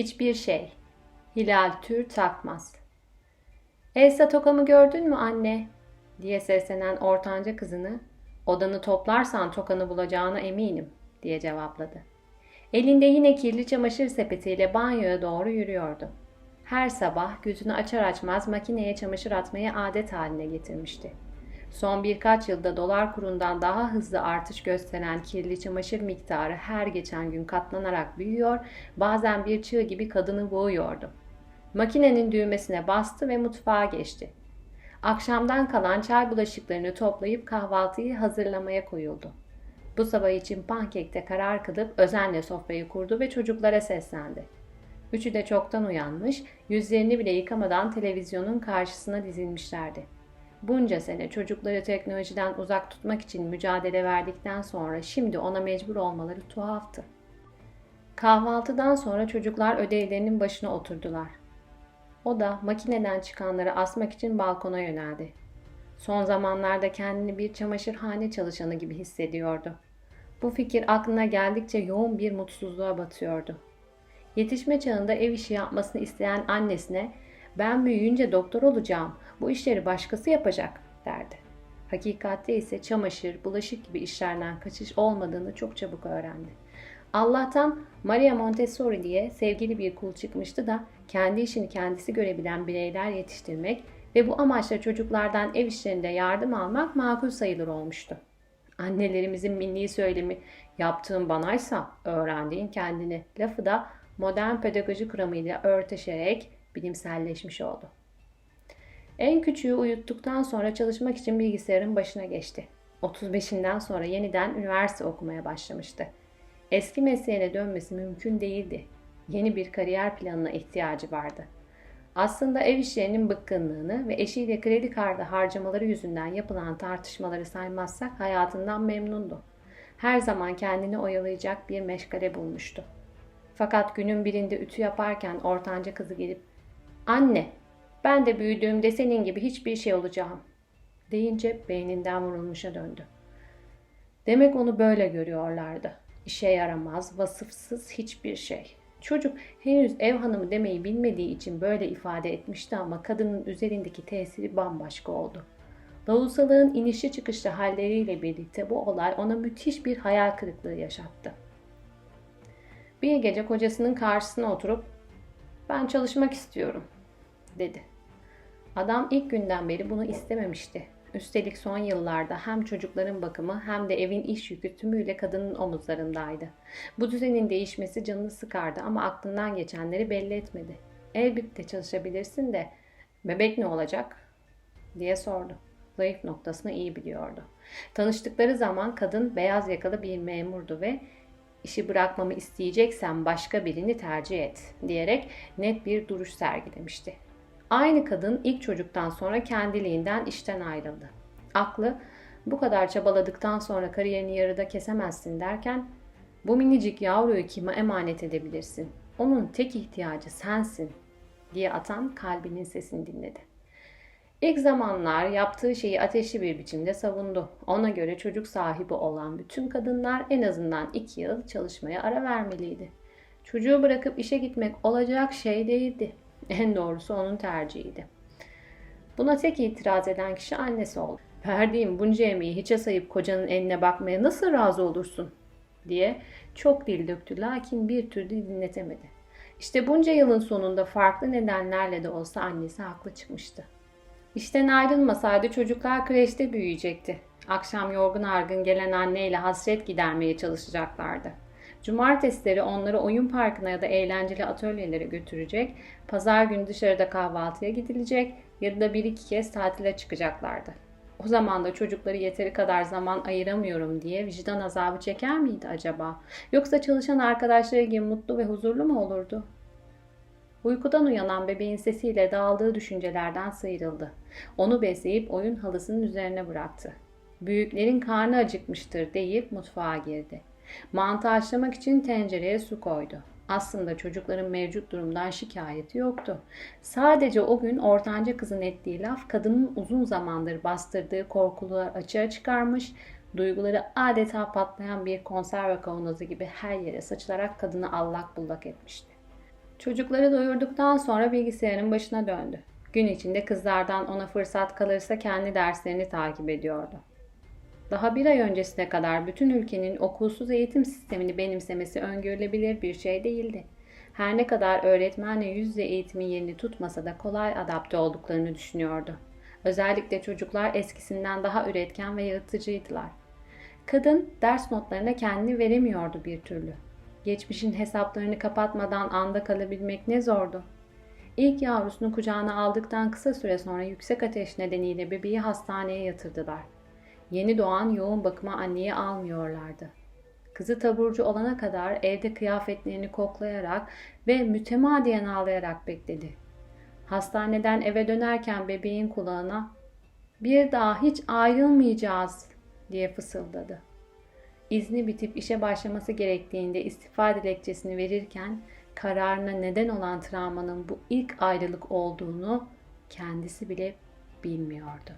Hiçbir şey. Hilal Tür Takmaz. Elsa tokamı gördün mü anne? diye seslenen ortanca kızını odanı toplarsan tokanı bulacağına eminim diye cevapladı. Elinde yine kirli çamaşır sepetiyle banyoya doğru yürüyordu. Her sabah gözünü açar açmaz makineye çamaşır atmayı adet haline getirmişti. Son birkaç yılda dolar kurundan daha hızlı artış gösteren kirli çamaşır miktarı her geçen gün katlanarak büyüyor, bazen bir çığ gibi kadını boğuyordu. Makinenin düğmesine bastı ve mutfağa geçti. Akşamdan kalan çay bulaşıklarını toplayıp kahvaltıyı hazırlamaya koyuldu. Bu sabah için pankekte karar kılıp özenle sofrayı kurdu ve çocuklara seslendi. Üçü de çoktan uyanmış, yüzlerini bile yıkamadan televizyonun karşısına dizilmişlerdi. Bunca sene çocukları teknolojiden uzak tutmak için mücadele verdikten sonra şimdi ona mecbur olmaları tuhaftı. Kahvaltıdan sonra çocuklar ödevlerinin başına oturdular. O da makineden çıkanları asmak için balkona yöneldi. Son zamanlarda kendini bir çamaşırhane çalışanı gibi hissediyordu. Bu fikir aklına geldikçe yoğun bir mutsuzluğa batıyordu. Yetişme çağında ev işi yapmasını isteyen annesine ben büyüyünce doktor olacağım, bu işleri başkası yapacak derdi. Hakikatte ise çamaşır, bulaşık gibi işlerden kaçış olmadığını çok çabuk öğrendi. Allah'tan Maria Montessori diye sevgili bir kul çıkmıştı da kendi işini kendisi görebilen bireyler yetiştirmek ve bu amaçla çocuklardan ev işlerinde yardım almak makul sayılır olmuştu. Annelerimizin milli söylemi yaptığın banaysa öğrendiğin kendini lafı da modern pedagoji kuramıyla örteşerek bilimselleşmiş oldu. En küçüğü uyuttuktan sonra çalışmak için bilgisayarın başına geçti. 35'inden sonra yeniden üniversite okumaya başlamıştı. Eski mesleğine dönmesi mümkün değildi. Yeni bir kariyer planına ihtiyacı vardı. Aslında ev işlerinin bıkkınlığını ve eşiyle kredi kartı harcamaları yüzünden yapılan tartışmaları saymazsak hayatından memnundu. Her zaman kendini oyalayacak bir meşgale bulmuştu. Fakat günün birinde ütü yaparken ortanca kızı gelip ''Anne, ben de büyüdüğümde senin gibi hiçbir şey olacağım.'' deyince beyninden vurulmuşa döndü. Demek onu böyle görüyorlardı. İşe yaramaz, vasıfsız hiçbir şey. Çocuk henüz ev hanımı demeyi bilmediği için böyle ifade etmişti ama kadının üzerindeki tesiri bambaşka oldu. Lavusalığın inişli çıkışlı halleriyle birlikte bu olay ona müthiş bir hayal kırıklığı yaşattı. Bir gece kocasının karşısına oturup ben çalışmak istiyorum dedi. Adam ilk günden beri bunu istememişti. Üstelik son yıllarda hem çocukların bakımı hem de evin iş yükü tümüyle kadının omuzlarındaydı. Bu düzenin değişmesi canını sıkardı ama aklından geçenleri belli etmedi. Elbette çalışabilirsin de bebek ne olacak? diye sordu. Zayıf noktasını iyi biliyordu. Tanıştıkları zaman kadın beyaz yakalı bir memurdu ve işi bırakmamı isteyeceksen başka birini tercih et diyerek net bir duruş sergilemişti. Aynı kadın ilk çocuktan sonra kendiliğinden işten ayrıldı. Aklı bu kadar çabaladıktan sonra kariyerini yarıda kesemezsin derken bu minicik yavruyu kime emanet edebilirsin? Onun tek ihtiyacı sensin diye atan kalbinin sesini dinledi. İlk zamanlar yaptığı şeyi ateşli bir biçimde savundu. Ona göre çocuk sahibi olan bütün kadınlar en azından iki yıl çalışmaya ara vermeliydi. Çocuğu bırakıp işe gitmek olacak şey değildi. En doğrusu onun tercihiydi. Buna tek itiraz eden kişi annesi oldu. Verdiğim bunca emeği hiçe sayıp kocanın eline bakmaya nasıl razı olursun? diye çok dil döktü lakin bir türlü dinletemedi. İşte bunca yılın sonunda farklı nedenlerle de olsa annesi haklı çıkmıştı. İşten ayrılmasaydı çocuklar kreşte büyüyecekti. Akşam yorgun argın gelen anneyle hasret gidermeye çalışacaklardı. Cumartesileri onları oyun parkına ya da eğlenceli atölyelere götürecek, pazar günü dışarıda kahvaltıya gidilecek, yılda bir iki kez tatile çıkacaklardı. O zaman da çocukları yeteri kadar zaman ayıramıyorum diye vicdan azabı çeker miydi acaba? Yoksa çalışan arkadaşları gibi mutlu ve huzurlu mu olurdu? Uykudan uyanan bebeğin sesiyle dağıldığı düşüncelerden sıyrıldı. Onu besleyip oyun halısının üzerine bıraktı. Büyüklerin karnı acıkmıştır deyip mutfağa girdi. Mantı haşlamak için tencereye su koydu. Aslında çocukların mevcut durumdan şikayeti yoktu. Sadece o gün ortanca kızın ettiği laf kadının uzun zamandır bastırdığı korkuları açığa çıkarmış, duyguları adeta patlayan bir konserve kavanozu gibi her yere saçılarak kadını allak bullak etmişti. Çocukları doyurduktan sonra bilgisayarın başına döndü. Gün içinde kızlardan ona fırsat kalırsa kendi derslerini takip ediyordu. Daha bir ay öncesine kadar bütün ülkenin okulsuz eğitim sistemini benimsemesi öngörülebilir bir şey değildi. Her ne kadar öğretmenle yüz yüze eğitimin yerini tutmasa da kolay adapte olduklarını düşünüyordu. Özellikle çocuklar eskisinden daha üretken ve yaratıcıydılar. Kadın ders notlarına kendini veremiyordu bir türlü. Geçmişin hesaplarını kapatmadan anda kalabilmek ne zordu. İlk yavrusunu kucağına aldıktan kısa süre sonra yüksek ateş nedeniyle bebeği hastaneye yatırdılar. Yeni doğan yoğun bakıma anneyi almıyorlardı. Kızı taburcu olana kadar evde kıyafetlerini koklayarak ve mütemadiyen ağlayarak bekledi. Hastaneden eve dönerken bebeğin kulağına "Bir daha hiç ayrılmayacağız." diye fısıldadı. İzni bitip işe başlaması gerektiğinde istifa dilekçesini verirken kararına neden olan travmanın bu ilk ayrılık olduğunu kendisi bile bilmiyordu.